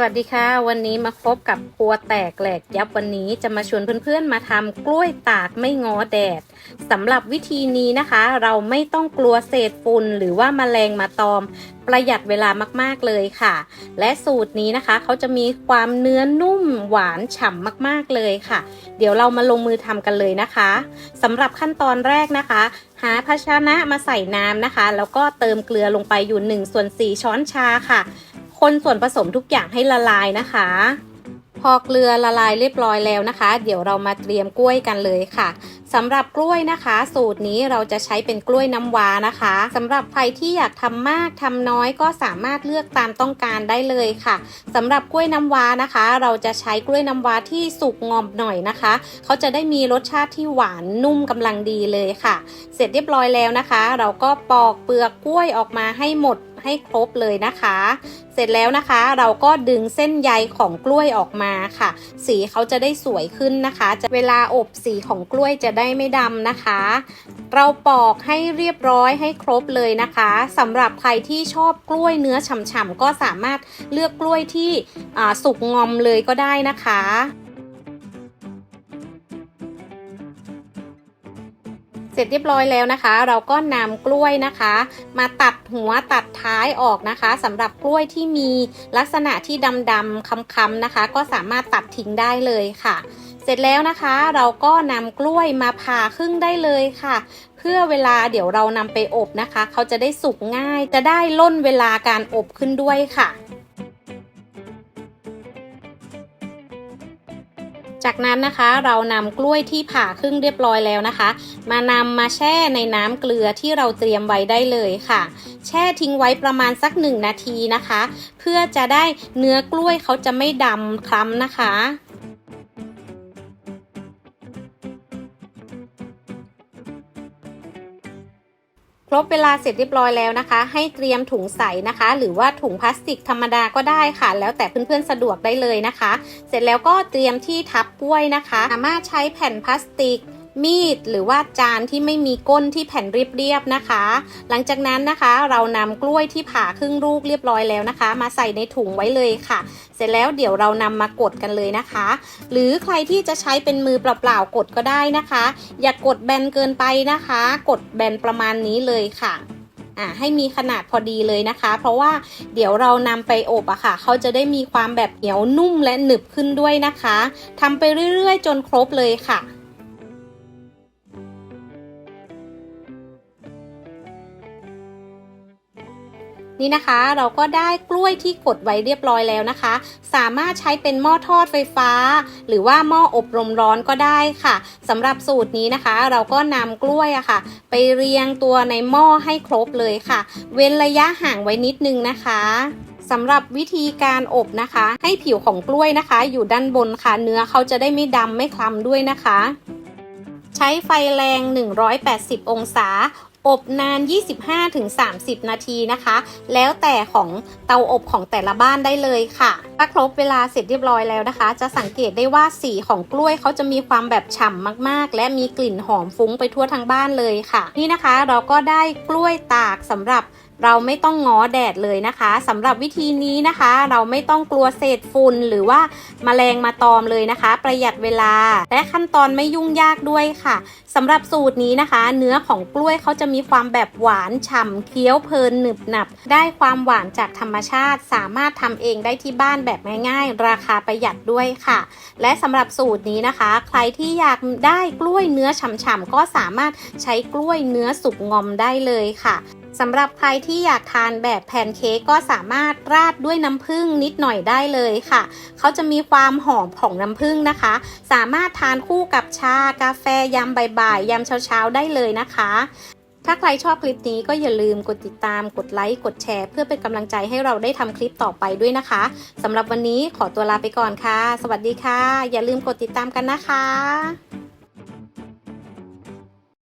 สวัสดีค่ะ วันนี้มาพบกับครัวแตกแหลกยับวันนี้จะมาชวนเพื่อนๆมาทำกล้วยตากไม่ง้อแดดสำหรับวิธีนี้นะคะ เราไม่ต้องกลัวเศษฝุ่นหรือว่าแมลงมาตอม ประหยัดเวลามากๆเลยค่ะ และสูตรนี้นะคะเขาจะมีความเนื้อนุ่มหวานฉ่ำมากๆเลยค่ะ เดี๋ยวเรามาลงมือทำกันเลยนะคะสำหรับขั้นตอนแรกนะคะ หาภาชนะมาใส่น้ำนะคะ แล้วก็เติมเกลือลงไปอยู่1ส่วน4ช้อนชาค่ะ คนส่วนผสมทุกอย่างให้ละลายนะคะ พอเกลือละลายเรียบร้อยแล้วนะคะ เดี๋ยวเรามาเตรียมกล้วยกันเลยค่ะสำหรับกล้วยนะคะ สูตรนี้เราจะใช้เป็นกล้วยน้ำว้านะคะสำหรับใครที่อยากทำมากทำน้อยก็สามารถเลือกตามต้องการได้เลยค่ะสำหรับกล้วยน้ำว้านะคะ เราจะใช้กล้วยน้ำว้าที่สุกงอมหน่อยนะคะ เขาจะได้มีรสชาติที่หวานนุ่มกำลังดีเลยค่ะ เสร็จเรียบร้อยแล้วนะคะ เราก็ปอกเปลือกกล้วยออกมาให้หมด ให้ครบเลยนะคะ เสร็จแล้วนะคะเราก็ดึงเส้นใยของกล้วยออกมาค่ะ สีเขาจะได้สวยขึ้นนะคะจะเวลาอบสีของกล้วยจะได้ไม่ดำนะคะ เราปอกให้เรียบร้อยให้ครบเลยนะคะสำหรับใครที่ชอบกล้วยเนื้อฉ่ำๆก็สามารถเลือกกล้วยที่สุกงอมเลยก็ได้นะคะ สร็จเรียบร้อยแล้วนะคะ เราก็นำกล้วยนะคะ มาตัดหัวตัดท้ายออกนะคะสำหรับกล้วยที่มีลักษณะที่ดำๆค้ำๆนะคะ ก็สามารถตัดทิ้งได้เลยค่ะ เสร็จแล้วนะคะเราก็นำกล้วยมาผ่าครึ่งได้เลยค่ะเพื่อเวลาเดี๋ยวเรานำไปอบนะคะ เขาจะได้สุกง่าย จะได้ล่นเวลาการอบขึ้นด้วยค่ะ จากนั้นนะคะเรานำกล้วยที่ผ่าครึ่งเรียบร้อยแล้วนะคะ มานำมาแช่ในน้ำเกลือที่เราเตรียมไว้ได้เลยค่ะ แช่ทิ้งไว้ประมาณสักหนึ่งนาทีนะคะ เพื่อจะได้เนื้อกล้วยเขาจะไม่ดำคล้ำนะคะ ครบเวลาเสร็จเรียบร้อยแล้วนะคะ ให้เตรียมถุงใสนะคะ หรือว่าถุงพลาสติกธรรมดาก็ได้ค่ะ แล้วแต่เพื่อนๆสะดวกได้เลยนะคะ เสร็จแล้วก็เตรียมที่ทับกล้วยนะคะ สามารถใช้แผ่นพลาสติก มีดหรือว่าจานที่ไม่มีก้นที่แผ่นเรียบๆนะคะ หลังจากนั้นนะคะเรานำกล้วยที่ผ่าครึ่งลูกเรียบร้อยแล้วนะคะ มาใส่ในถุงไว้เลยค่ะ เสร็จแล้วเดี๋ยวเรานำมากดกันเลยนะคะ หรือใครที่จะใช้เป็นมือเปล่าๆกดก็ได้นะคะ อย่ากกดแบนเกินไปนะคะ กดแบนประมาณนี้เลยค่ะ่าให้มีขนาดพอดีเลยนะคะ เพราะว่าเดี๋ยวเรานำไปอบอะค่ะ เขาจะได้มีความแบบเหนียวนุ่มและหนึบขึ้นด้วยนะคะทำไปเรื่อยๆ จนครบเลยค่ะ นี่นะคะ เราก็ได้กล้วยที่กดไว้เรียบร้อยแล้วนะคะ สามารถใช้เป็นหม้อทอดไฟฟ้า หรือว่าหม้ออบลมร้อนก็ได้ค่ะสำหรับสูตรนี้นะคะ เราก็นำกล้วยอะค่ะ ไปเรียงตัวในหม้อให้ครบเลยค่ะ เว้นระยะห่างไว้นิดนึงนะคะสำหรับวิธีการอบนะคะ ให้ผิวของกล้วยนะคะ อยู่ด้านบนค่ะ เนื้อเขาจะได้ไม่ดำไม่คล้ำด้วยนะคะ ใช้ไฟแรง 180 องศา อบนาน 25-30 นาทีนะคะ แล้วแต่ของเตาอบของแต่ละบ้านได้เลยค่ะถ้าครบเวลาเสร็จเรียบร้อยแล้วนะคะ จะสังเกตได้ว่าสีของกล้วยเขาจะมีความแบบฉ่ำมากๆ และมีกลิ่นหอมฟุ้งไปทั่วทั้งบ้านเลยค่ะ นี่นะคะเราก็ได้กล้วยตากสำหรับ เราไม่ต้องง้อแดดเลยนะคะสำหรับวิธีนี้นะคะ เราไม่ต้องกลัวเศษฝุ่นหรือว่ามาแมลงมาตอมเลยนะคะ ประหยัดเวลา และขั้นตอนไม่ยุ่งยากด้วยค่ะสำหรับสูตรนี้นะคะ เนื้อของกล้วยเขาจะมีความแบบหวานฉ่ำเคี้ยวเพลินหนึบหนับ ได้ความหวานจากธรรมชาติ สามารถทำเองได้ที่บ้านแบบง่ายๆ ราคาประหยัดด้วยค่ะ และสำหรับสูตรนี้นะคะ ใครที่อยากได้กล้วยเนื้อฉ่ำๆก็สามารถใช้กล้วยเนื้อสุกงอมได้เลยค่ะ สำหรับใครที่อยากทานแบบแพนเค้กก็สามารถราดด้วยน้ำผึ้งนิดหน่อยได้เลยค่ะ เขาจะมีความหอมของน้ำผึ้งนะคะ สามารถทานคู่กับชากาแฟยามบ่ายๆยามเช้าๆ ได้เลยนะคะ ถ้าใครชอบคลิปนี้ก็อย่าลืมกดติดตาม กดไลค์ กดแชร์ เพื่อเป็นกำลังใจให้เราได้ทำคลิปต่อไปด้วยนะคะสำหรับวันนี้ขอตัวลาไปก่อนค่ะ สวัสดีค่ะ อย่าลืมกดติดตามกันนะคะ